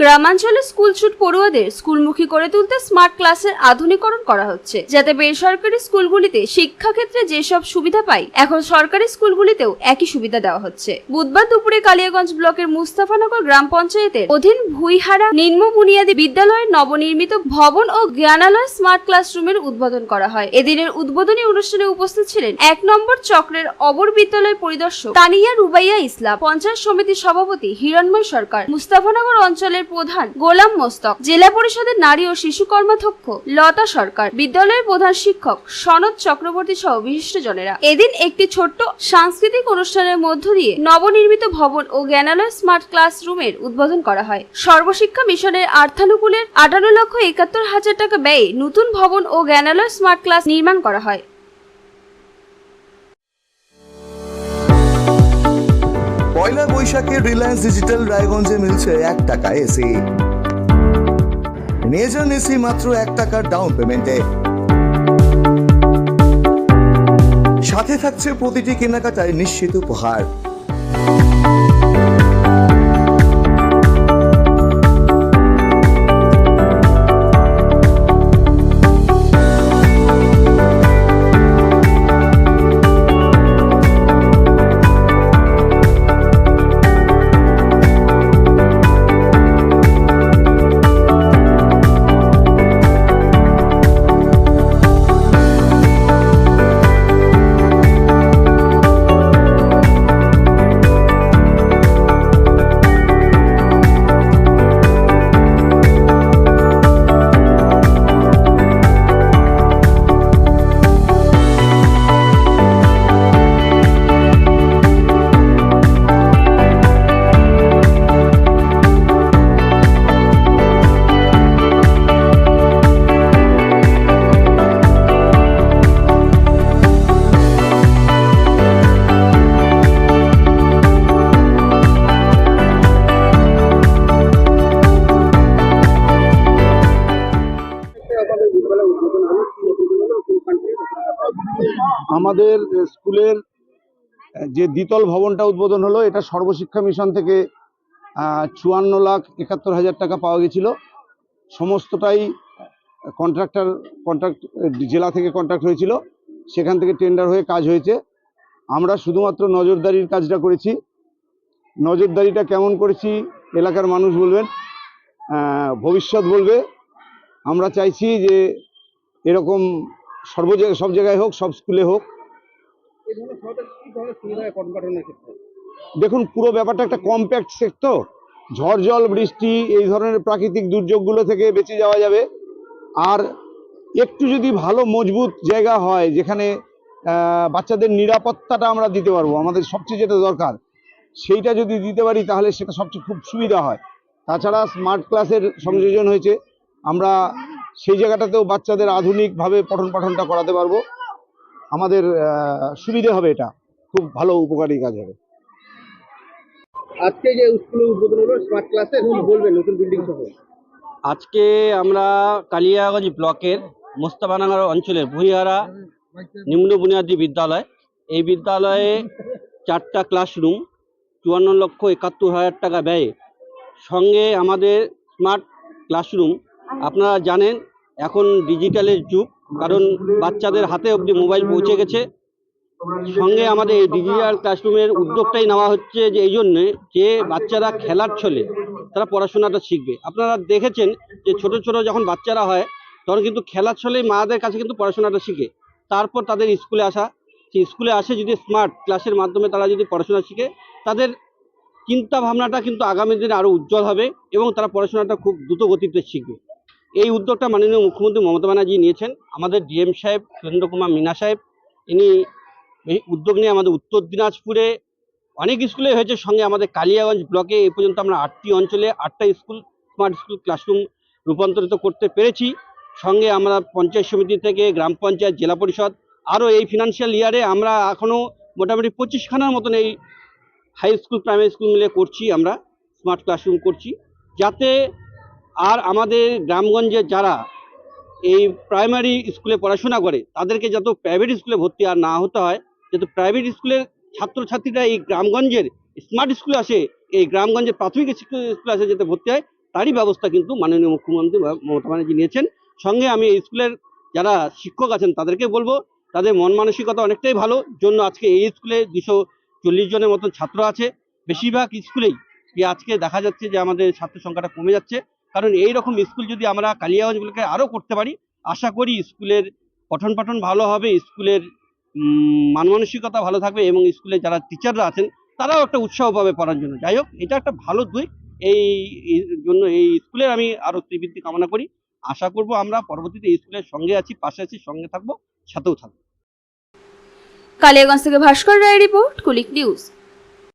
গ্রামাঞ্চলে স্কুল ছুট পড়ুয়াদের স্কুলমুখী করে তুলতে স্মার্ট ক্লাসের আধুনিকরণ করা হচ্ছে। যাতে বেসরকারি স্কুলগুলিতে শিক্ষাক্ষেত্রে যেসব সুবিধা পায় এখন সরকারি স্কুলগুলিতেও একই সুবিধা দেওয়া হচ্ছে। বুধবার দুপুরে কালিয়াগঞ্জ ব্লকের মুস্তাফানগর গ্রাম পঞ্চায়েতের অধীন ভুইহারা নিম্ন বুনিয়াদী বিদ্যালয়ের নবনির্মিত ভবন ও জ্ঞানালয় স্মার্ট ক্লাসরুমের উদ্বোধন করা হয়। এদিনের উদ্বোধনী অনুষ্ঠানে উপস্থিত ছিলেন এক নম্বর চক্রের অবর বিদ্যালয় পরিদর্শক তানিয়া রুবাইয়া ইসলাম, পঞ্চায়েত সমিতির সভাপতি হিরণময় সরকার, মুস্তাফানগর অঞ্চলের প্রধান গোলাম মোস্তক, জেলা পরিষদের নারী ও শিশু কর্মাধ্যক্ষ লতা সরকার, বিদ্যালয়ের প্রধান শিক্ষক সনদ চক্রবর্তী সহ বিশিষ্ট জনেরা। এদিন একটি ছোট্ট সাংস্কৃতিক অনুষ্ঠানের মধ্য দিয়ে নবনির্মিত ভবন ও জ্ঞানালয় স্মার্ট ক্লাসরুমের উদ্বোধন করা হয়। সর্বশিক্ষা মিশনের আর্থানুকূলের আটান্ন লক্ষ একাত্তর হাজার টাকা ব্যয়ে নতুন ভবন ও জ্ঞানালয় স্মার্ট ক্লাস নির্মাণ করা হয়। পয়লা বৈশাখে রিলায়েন্স ডিজিটাল রায়গঞ্জে মিলছে এক টাকা এসি। নিয়ে এসি মাত্র এক টাকার ডাউন পেমেন্টে সাথে থাকছে প্রতিটি কেনাকাটায় নিশ্চিত উপহার। আমাদের স্কুলের যে দ্বিতল ভবনটা উদ্বোধন হলো, এটা সর্বশিক্ষা মিশন থেকে চুয়ান্ন লাখ একাত্তর হাজার টাকা পাওয়া গেছিল। সমস্তটাই কন্ট্রাক্টর, কন্ট্রাক্ট জেলা থেকে কন্ট্রাক্ট হয়েছিল। সেখান থেকে টেন্ডার হয়ে কাজ হয়েছে। আমরা শুধুমাত্র নজরদারির কাজটা করেছি। নজরদারিটা কেমন করেছি, এলাকার মানুষ বলবেন ভবিষ্যৎ বলবে। আমরা চাইছি যে এরকম সর্ব সব জায়গায় হোক সব স্কুলে হোক। দেখুন পুরো ব্যাপারটা একটা কম্প্যাক্ট সেট তো ঝড় জল বৃষ্টি এই ধরনের প্রাকৃতিক দুর্যোগগুলো থেকে বেঁচে যাওয়া যাবে। আর একটু যদি ভালো মজবুত জায়গা হয় যেখানে বাচ্চাদের নিরাপত্তাটা আমরা দিতে পারব আমাদের সবচেয়ে যেটা দরকার সেইটা যদি দিতে পারি তাহলে সেটা সবচেয়ে খুব সুবিধা হয়। তাছাড়া স্মার্ট ক্লাসের সংযোজন হয়েছে। আমরা সেই জায়গাটাতেও বাচ্চাদের আধুনিকভাবে পঠন পাঠনটা করাতে পারব। আমাদের সুবিধে হবে এটা। খুব ভালো উপকারী কাজ হবে। আজকে যে স্কুলে উদ্বোধন হলো স্মার্ট ক্লাসে বলবেন নতুন বিল্ডিং সহ? আজকে আমরা কালিয়াগঞ্জ ব্লকের মোস্তাবানাগার অঞ্চলের ভুইহারা নিম্ন বুনিয়াদী বিদ্যালয়। এই বিদ্যালয়ে চারটা ক্লাসরুম চুয়ান্ন লক্ষ একাত্তর হাজার টাকা ব্যয়ে। সঙ্গে আমাদের স্মার্ট ক্লাসরুম আপনারা জানেন এখন ডিজিটালের যুগ, কারণ বাচ্চাদের হাতে অবধি মোবাইল পৌঁছে গেছে। সঙ্গে আমাদের এই ডিজিটাল ক্লাসরুমের উদ্যোগটাই নেওয়া হচ্ছে যে এই জন্যে যে বাচ্চারা খেলার ছলে তারা পড়াশোনাটা শিখবে। আপনারা দেখেছেন যে ছোট ছোট যখন বাচ্চারা হয়, তখন কিন্তু খেলার ছলেই মাদের কাছে কিন্তু পড়াশোনাটা শিখে। তারপর তাদের স্কুলে আসা, সেই স্কুলে আসে যদি স্মার্ট ক্লাসের মাধ্যমে তারা যদি পড়াশোনা শিখে, তাদের চিন্তা ভাবনাটা কিন্তু আগামী দিনে আরও উজ্জ্বল হবে এবং তারা পড়াশোনাটা খুব দ্রুত গতিতে শিখবে। এই উদ্যোগটা মাননীয় মুখ্যমন্ত্রী মমতা ব্যানার্জি নিয়েছেন। আমাদের ডিএম সাহেব, সুরেন্দ্র কুমার মিনা সাহেব, ইনি এই উদ্যোগ নিয়ে আমাদের উত্তর দিনাজপুরে অনেক স্কুলে হয়েছে। সঙ্গে আমাদের কালিয়াগঞ্জ ব্লকে এই পর্যন্ত আমরা আটটি অঞ্চলে আটটা স্কুল, স্মার্ট স্কুল, ক্লাসরুম রূপান্তরিত করতে পেরেছি। সঙ্গে আমরা পঞ্চায়েত সমিতি থেকে গ্রাম পঞ্চায়েত, জেলা পরিষদ, আরও এই ফিনান্সিয়াল ইয়ারে আমরা এখনও মোটামুটি পঁচিশখানার মতন এই হাই স্কুল প্রাইমারি স্কুল মিলে করছি আমরা স্মার্ট ক্লাসরুম করছি। যাতে আর আমাদের গ্রামগঞ্জে যারা এই প্রাইমারি স্কুলে পড়াশোনা করে, তাদেরকে যত প্রাইভেট স্কুলে ভর্তি আর না হতে হয়, যাতে প্রাইভেট স্কুলের ছাত্রছাত্রীরা এই গ্রামগঞ্জের স্মার্ট স্কুলে আসে, এই গ্রামগঞ্জের প্রাথমিক স্কুলে আসে যাতে ভর্তি হয়, তারই ব্যবস্থা কিন্তু মাননীয় মুখ্যমন্ত্রী মমতা ব্যানার্জি নিয়েছেন। সঙ্গে আমি এই স্কুলের যারা শিক্ষক আছেন, তাদেরকে বলব তাদের মন মানসিকতা অনেকটাই ভালো। জন্য আজকে এই স্কুলে দুশো চল্লিশ জনের মতন ছাত্র আছে। বেশিরভাগ স্কুলেই। আজকে দেখা যাচ্ছে যে আমাদের ছাত্র সংখ্যাটা কমে যাচ্ছে। কারণ এই রকম স্কুল যদি আমরা কালিয়াগঞ্জগুলোকে আরও করতে পারি আশা করি স্কুলের পঠন পাঠন ভালো হবে স্কুলের উম, মান মানসিকতা ভালো থাকবে এবং স্কুলে যারা টিচাররা আছেন তারাও একটা উৎসাহ পাবে পড়ার জন্য। যাই হোক এটা একটা ভালো দিক। এই জন্য এই স্কুলের আমি আরও ত্রিবৃত্তি কামনা করি। আশা করব আমরা পরবর্তীতে স্কুলের সঙ্গে আছি পাশে আছি সঙ্গে থাকব সাথেও থাকব। কালিয়াগঞ্জ থেকে ভাস্কর রায় রিপোর্ট কুলিক নিউজ।